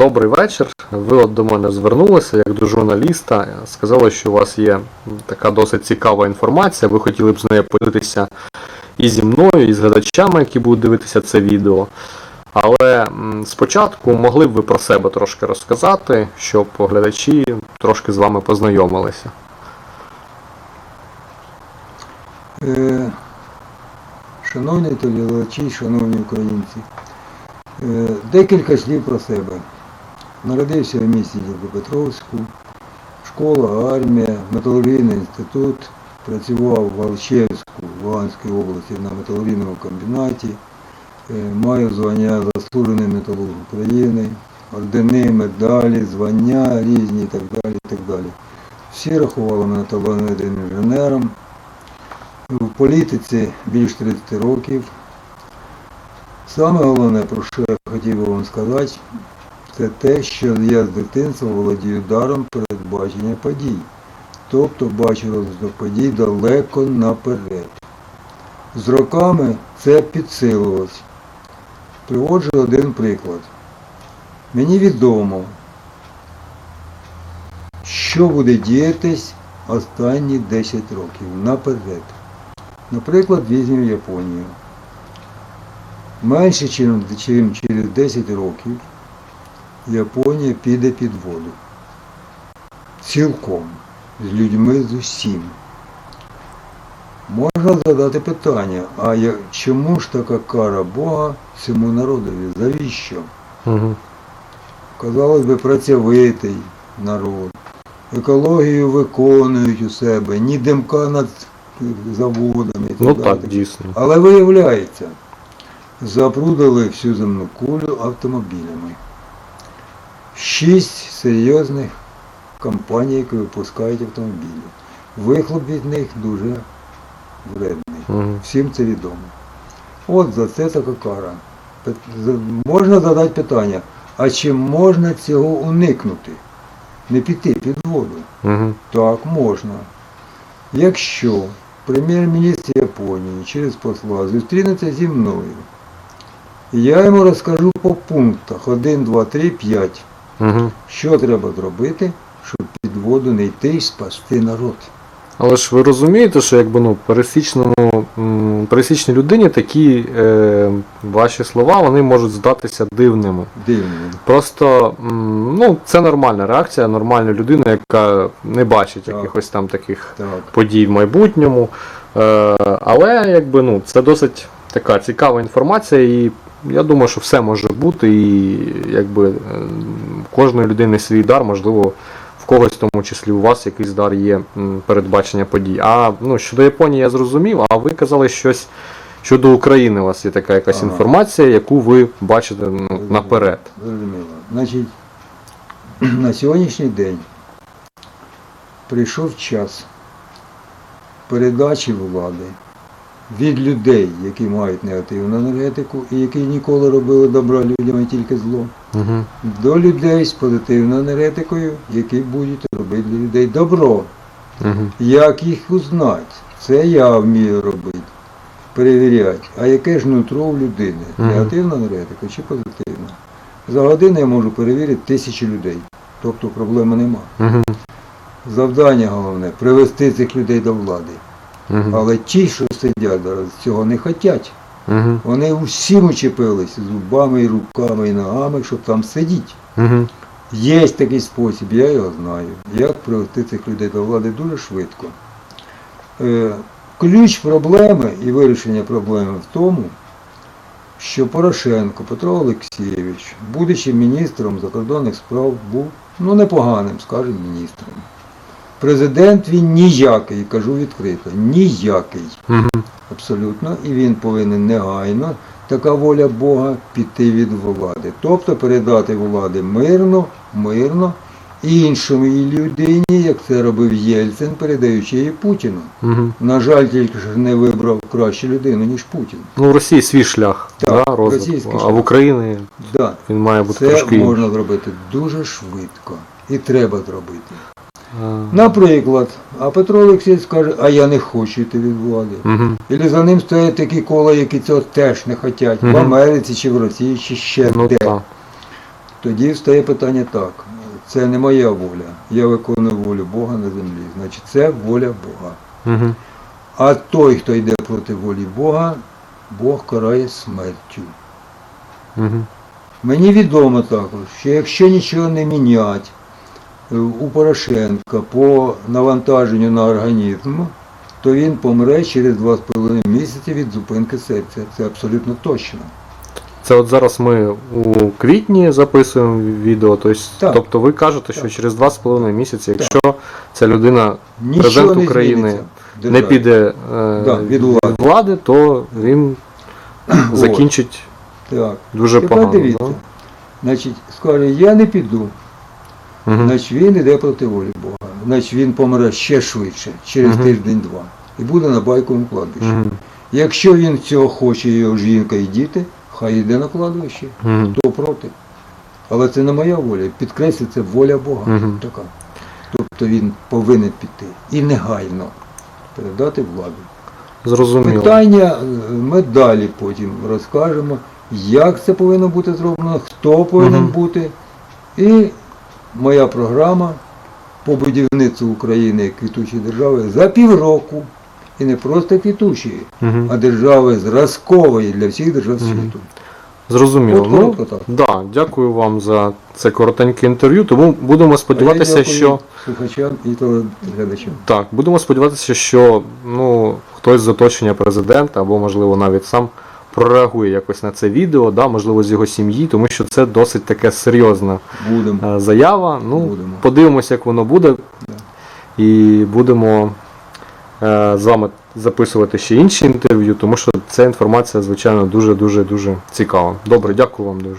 Добрий вечір. Ви от до мене звернулися як до журналіста. Сказали, що у вас є така досить цікава інформація. Ви хотіли б з нею поділитися і зі мною, і з глядачами, які будуть дивитися це відео. Але спочатку могли б ви про себе трошки розказати, щоб глядачі трошки з вами познайомилися. Е, Шановні телеглядачі, шановні українці, е, декілька слів про себе. Народився в місті Дніпропетровську, школа, армія, металургійний інститут, працював в Алчевську, Луганській області на металургійному комбінаті, Е, маю звання заслужений металург України, ордени, медалі, звання різні і так далі. і так далі. Всі рахували мене талановитим інженером. В політиці більш 30 років. Саме головне, про що я хотів би вам сказати, це те, що я з дитинства володію даром передбачення подій. Тобто бачу розвиток подій далеко наперед. З роками це підсилилось. Приводжу один приклад. Мені відомо, що буде діятись останні 10 років наперед. Наприклад, візьмемо Японію. Менше, чим через 10 років Японія піде під воду. Цілком. З людьми з усім. Можна задати питання, а я, чому ж така кара Бога цьому народові? Завіщо? Угу. Казалось би, працьовитий народ. Екологію виконують у себе, ні димка над заводами. І так Ну далі. так, дійсно. Але виявляється, запрудили всю земну кулю автомобілями. Шість серйозних компаній, які випускають автомобілі. Вихлоп від них дуже вредний. Угу. Всім це відомо. От за це така кара. Можна задати питання, а чи можна цього уникнути? Не піти під воду? Угу. Так, можна. Якщо прем'єр-міністр Японії через посла зустрінеться зі мною, я йому розкажу по пунктах 1, 2, 3, 5, Угу. що треба зробити, щоб під воду не йти і спасти народ. Але ж ви розумієте, що якби ну пересічному пересічній людині такі е, ваші слова вони можуть здатися дивними. Дивно. Просто ну, це нормальна реакція, нормальна людина, яка не бачить Так. якихось там таких Так. подій в майбутньому. Е, але якби ну, це досить така цікава інформація, і я думаю, що все може бути, і якби е, кожної людини свій дар, можливо, в когось, в тому числі у вас, якийсь дар є передбачення подій. А ну, щодо Японії я зрозумів, а ви казали щось. Щодо України у вас є така якась Ага. інформація, яку ви бачите ну, наперед. Зрозуміло. Значить, на сьогоднішній день прийшов час передачі влади від людей, які мають негативну енергетику і які ніколи робили добро людям, а тільки зло, Угу. до людей з позитивною енергетикою, які будуть робити для людей добро. Угу. Як їх узнати? Це я вмію робити, перевіряти. А яке ж нутро у людини? Негативна енергетика чи позитивна? За годину я можу перевірити тисячі людей. Тобто проблеми нема. Угу. Завдання головне привести цих людей до влади. Угу. Але ті, що сидять зараз, цього не хочуть. Угу. Вони усім учепились зубами, і руками, і ногами, щоб там сидіти. Угу. Є такий спосіб, я його знаю. Як привести цих людей до влади дуже швидко. Е, Ключ проблеми і вирішення проблеми в тому, що Порошенко Петро Олексійович, будучи міністром закордонних справ, був ну непоганим, скажімо, міністром. Президент він ніякий, кажу відкрито, ніякий. Угу. Абсолютно, і він повинен негайно, така воля Бога, піти від влади. Тобто передати влади мирно, мирно іншій людині, як це робив Єльцин, передаючи її Путіну. Угу. На жаль, тільки ж не вибрав кращу людину, ніж Путін. Ну, в Росії свій шлях Так, да, розвитку, а в Україні Да, він має бути це трошки можна зробити дуже швидко. І треба зробити. Наприклад, а Петро Олексійович скаже, а я не хочу йти від влади. Мгм. І за ним стоять такі кола, які цього теж не хочуть. В Америці чи в Росії, чи ще Ну де. так. тоді встає питання так. Це не моя воля. Я виконую волю Бога на землі. Значить, це воля Бога. Угу. А той, хто йде проти волі Бога, Бог карає смертю. Угу. Мені відомо також, що якщо нічого не мінять у Порошенка по навантаженню на організм, то він помре через 2,5 місяці від зупинки серця. Це абсолютно точно. Це от зараз ми у квітні записуємо відео, тобто, Так. тобто ви кажете, що Так. через 2,5 місяці, якщо ця людина Нічого Президент не України зміниться не піде е, Да, від влади. то він От. закінчить Так. дуже Тепер погано. дивіться. Да? Значить, скаже, я не піду. Угу. Значить, він іде проти волі Бога. Значить, він помре ще швидше, через Мгм. тиждень-два. І буде на байковому кладбищі. Угу. Якщо він цього хоче, його жінка і діти, хай йде на кладовище. Угу. Хто проти? Але це не моя воля. Підкреслю, це воля Бога. Мгм. Така. Тобто він повинен піти і негайно передати владу. Зрозуміло. Питання е, ми далі потім розкажемо, як це повинно бути зроблено, хто повинен Мгм. бути. І моя програма по будівництву України як квітучої держави за півроку. І не просто квітучої, Угу. а держави зразкової для всіх держав світу. Зрозуміло. От Ну, так. да, дякую вам за це коротеньке інтерв'ю. Тому будемо сподіватися, що слухачам і телеглядачам. так, будемо сподіватися, що ну хтось з оточення президента або можливо навіть сам прореагує якось на це відео, да, можливо, з його сім'ї, тому що це досить таке серйозна Будемо. е, заява. Ну, Будемо. подивимося, як воно буде. Да. І будемо е, з вами записувати ще інші інтерв'ю, тому що ця інформація, звичайно, дуже дуже дуже цікава. Добре, дякую вам дуже.